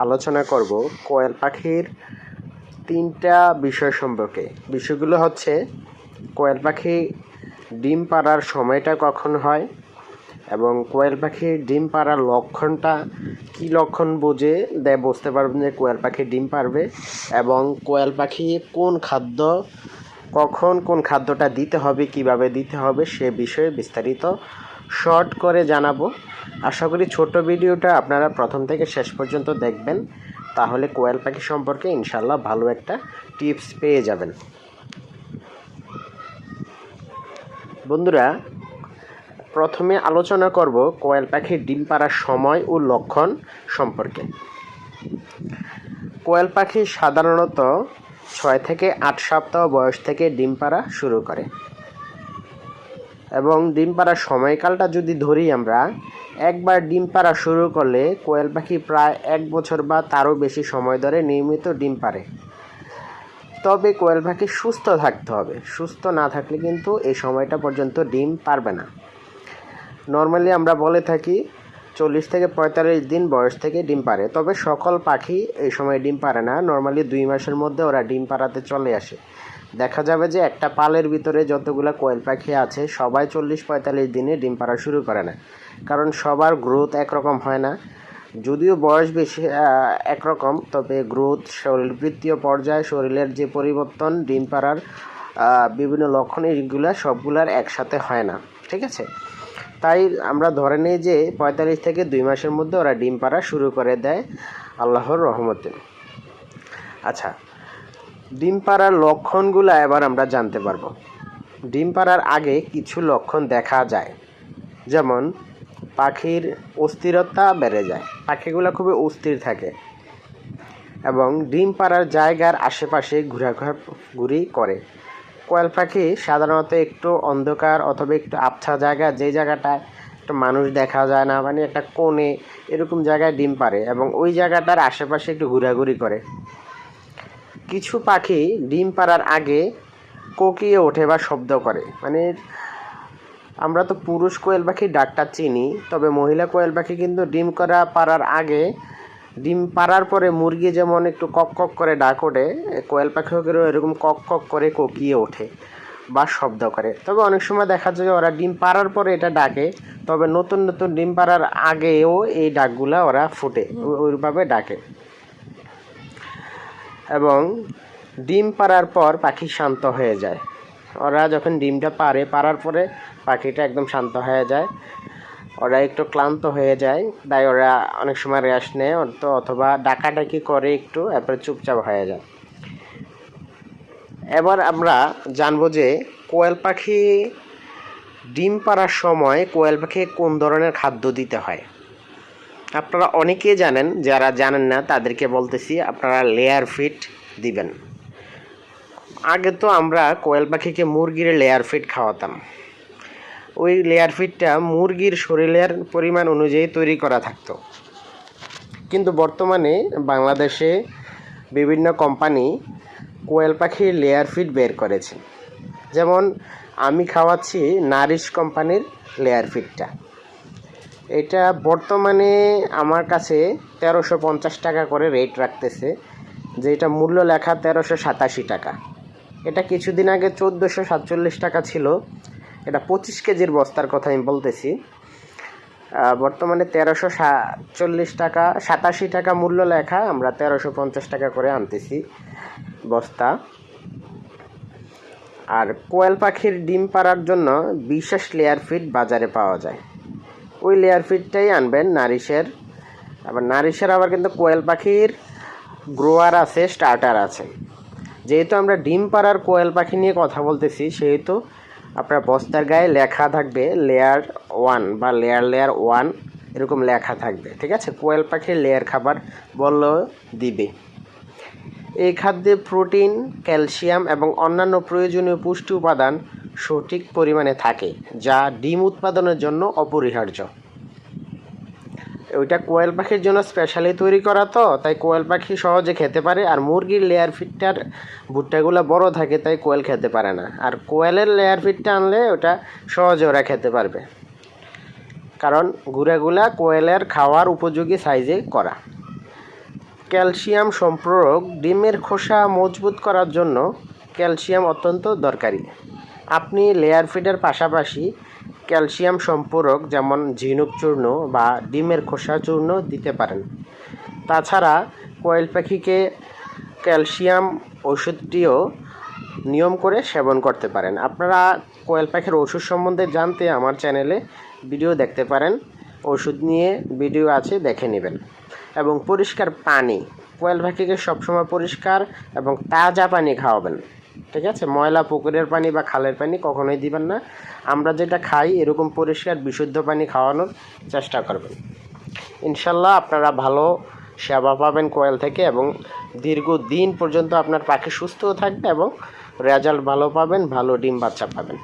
আলোচনা করব কোয়েল পাখির তিনটা বিষয় সম্পর্কে। বিষয়গুলো হচ্ছে, কোয়েল পাখি ডিম পাড়ার সময়টা কখন হয় এবং কোয়েল পাখির ডিম পাড়ার লক্ষণটা কি লক্ষণ বুঝে দেয় বুঝতে পারবেন যে কোয়েল পাখি ডিম পারবে এবং কোয়েল পাখি কোন খাদ্য, কখন কোন খাদ্যটা দিতে হবে, কীভাবে দিতে হবে সে বিষয়ে বিস্তারিত শর্ট করে জানাব। আশা করি ছোট ভিডিওটা আপনারা প্রথম থেকে শেষ পর্যন্ত দেখবেন। তাহলে কোয়েল পাখি সম্পর্কে ইনশাল্লাহ ভালো একটা টিপস পেয়ে যাবেন। বন্ধুরা, প্রথমে আলোচনা করব কোয়েল পাখির ডিম পাড়ার সময় ও লক্ষণ সম্পর্কে। কোয়েল পাখি সাধারণত ছয় থেকে আট সপ্তাহ বয়স থেকে ডিম পাড়া শুরু করে। এবং ডিম পাড়ার সময়কালটা যদি ধরি আমরা, একবার ডিম পাড়া শুরু করলে কোয়েল পাখি প্রায় এক বছর বা তারও বেশি সময় ধরে নিয়মিত ডিম পারে তবে কোয়েল পাখি সুস্থ থাকতে হবে। সুস্থ না থাকলে কিন্তু এই সময়টা পর্যন্ত ডিম পারবে না। নর্মালি আমরা বলে থাকি, চল্লিশ থেকে পঁয়তাল্লিশ দিন বয়স থেকে ডিম পারে তবে সকল পাখি এই সময় ডিম পারে না। নর্মালি দুই মাসের মধ্যে ওরা ডিম পাড়াতে চলে আসে। দেখা যাবে যে একটা পালের ভিতরে যতগুলো কোয়েল পাখি আছে, সবাই চল্লিশ পঁয়তাল্লিশ দিনে ডিম পাড়া শুরু করে না। কারণ সবার গ্রোথ একরকম হয় না। যদিও বয়স বেশি একরকম, তবে গ্রোথ শরীরবৃত্তীয় পর্যায়ে, শরীরের যে পরিবর্তন, ডিম পাড়ার বিভিন্ন লক্ষণ, এইগুলো সবগুলার একসাথে হয় না। ঠিক আছে? তাই আমরা ধরে নিই যে পঁয়তাল্লিশ থেকে দুই মাসের মধ্যে ওরা ডিম পাড়া শুরু করে দেয় আল্লাহর রহমতে। আচ্ছা ডিম পাড়ার লক্ষণগুলো এবার আমরা জানতে পারব। ডিম পাড়ার আগে কিছু লক্ষণ দেখা যায়। যেমন, পাখির অস্থিরতা বেড়ে যায়। পাখিগুলো খুবই অস্থির থাকে এবং ডিম পাড়ার জায়গার আশেপাশে ঘোরাঘুরি করে। কোয়েল পাখি সাধারণত একটু অন্ধকার অথবা একটু আবছা জায়গা, যে জায়গাটায় একটু মানুষ দেখা যায় না মানে একটা কোণে এরকম জায়গায় ডিম পারে এবং ওই জায়গাটার আশেপাশে একটু ঘোরাঘুরি করে। কিছু পাখি ডিম পাড়ার আগে কোকিয়ে ওঠে বা শব্দ করে। মানে আমরা তো পুরুষ কোয়েল পাখি ডাকটা চিনি, তবে মহিলা কোয়েল পাখি কিন্তু ডিম করা পাড়ার আগে, ডিম পাড়ার পরে মুরগি যেমন একটু কক কক করে ডাক ওঠে, কোয়েল পাখিও এরকম কক কক করে কোকিয়ে ওঠে বা শব্দ করে। তবে অনেক সময় দেখা যায় ওরা ডিম পাড়ার পরে এটা ডাকে, তবে নতুন নতুন ডিম পাড়ার আগেও এই ডাকগুলা ওরা ফুটে ওইভাবে ডাকে। এবং ডিম পাড়ার পর পাখি শান্ত হয়ে যায়। ওরা যখন ডিমটা পারে পারার পরে পাখিটা একদম শান্ত হয়ে যায়। ওরা একটু ক্লান্ত হয়ে যায়, তাই ওরা অনেক সময় রেস্ট নেয় তো অথবা ডাকাডাকি করে একটু, এরপরে চুপচাপ হয়ে যায়। এবার আমরা জানব যে কোয়েল পাখি ডিম পাড়ার সময় কোয়েল পাখি কোন ধরনের খাদ্য দিতে হয়? আপনারা অনেকেই জানেন, যারা জানেন না, তাদেরকে বলতেছি আপনারা লেয়ার ফিট দিবেন। আগে তো আমরা কোয়েল পাখিকে মুরগির লেয়ার ফিট খাওয়াতাম। ওই লেয়ার ফিটটা মুরগির শরীরের পরিমাণ অনুযায়ী তৈরি করা থাকতো। কিন্তু বর্তমানে বাংলাদেশে বিভিন্ন কোম্পানি কোয়েল পাখির লেয়ার ফিট বের করেছে। যেমন, আমি খাওয়াচ্ছি নারিশ কোম্পানির লেয়ার ফিটটা এটা বর্তমানে আমার কাছে তেরোশো পঞ্চাশ টাকা করে রেট রাখতেছে, যেটা মূল্য লেখা তেরোশো সাতাশি টাকা। এটা কিছুদিন আগে চোদ্দোশো সাতচল্লিশ টাকা ছিল, এটা পঁচিশ কেজির বস্তার কথা আমি বলতেছি। বর্তমানে তেরোশো সাতচল্লিশ টাকা, সাতাশি টাকা মূল্য লেখা, আমরা তেরোশো পঞ্চাশ টাকা করে আনতেছি বস্তা। আর কোয়েল পাখির ডিম পাড়ার জন্য বিশেষ লেয়ার ফিট বাজারে পাওয়া যায়। ওই লেয়ার ফিটটাই আনবেন নারিশের। আবার নারিশের আবার কিন্তু কোয়েল পাখির গ্রোয়ার আছে স্টার্টার আছে। যেহেতু আমরা ডিম পাড়ার কোয়েল পাখি নিয়ে কথা বলতেছি, সেহেতু আপনার বস্তার গায়ে লেখা থাকবে লেয়ার ওয়ান বা লেয়ার লেয়ার ওয়ান এরকম লেখা থাকবে, ঠিক আছে? কোয়েল পাখির লেয়ার খাবার বললেও দিবে। এই খাদ্যে প্রোটিন ক্যালসিয়াম এবং অন্যান্য প্রয়োজনীয় পুষ্টি উপাদান সঠিক পরিমাণে থাকে, যা ডিম উৎপাদনের জন্য অপরিহার্য। ওইটা কোয়েল পাখির জন্য স্পেশালি তৈরি করা তো, তাই কোয়েল পাখি সহজে খেতে পারে, আর মুরগির লেয়ার ফিটটার ভুট্টাগুলো বড় থাকে, তাই কোয়েল খেতে পারে না। আর কোয়েলের লেয়ার ফিটটা আনলে ওটা সহজে ওরা খেতে পারবে। কারণ গুঁড়াগুলা কোয়েলের খাওয়ার উপযোগী সাইজে করা। ক্যালসিয়াম সম্প্রয়োগ ডিমের খোসা মজবুত করার জন্য ক্যালসিয়াম অত্যন্ত দরকারি। আপনি লেয়ার ফিডের পাশাপাশি ক্যালসিয়াম সম্পূরক যেমন ঝিনুক চূর্ণ বা ডিমের খোসা চূর্ণ দিতে পারেন। তাছাড়া কোয়েল পাখিকে ক্যালসিয়াম ওষুধটিও নিয়ম করে সেবন করতে পারেন। আপনারা কোয়েল পাখির ওষুধ সম্বন্ধে জানতে আমার চ্যানেলে ভিডিও দেখতে পারেন। ওষুধ নিয়ে ভিডিও আছে, দেখে নেবেন। এবং পরিষ্কার পানি কোয়েল পাখিকে সবসময় পরিষ্কার এবং তাজা পানি খাওয়াবেন। ঠিক আছে? ময়লা পুকুরের পানি বা খালের পানি কখনোই দিবেন না। আমরা যেটা খাই এরকম পরিষ্কার, বিশুদ্ধ পানি খাওয়ানোর চেষ্টা করবেন। ইনশাল্লাহ আপনারা ভালো সেবা পাবেন কোয়েল থেকে এবং দীর্ঘ দিন পর্যন্ত আপনার পাখি সুস্থও থাকবে এবং রেজাল্ট ভালো পাবেন, ভালো ডিম বাচ্চা পাবেন।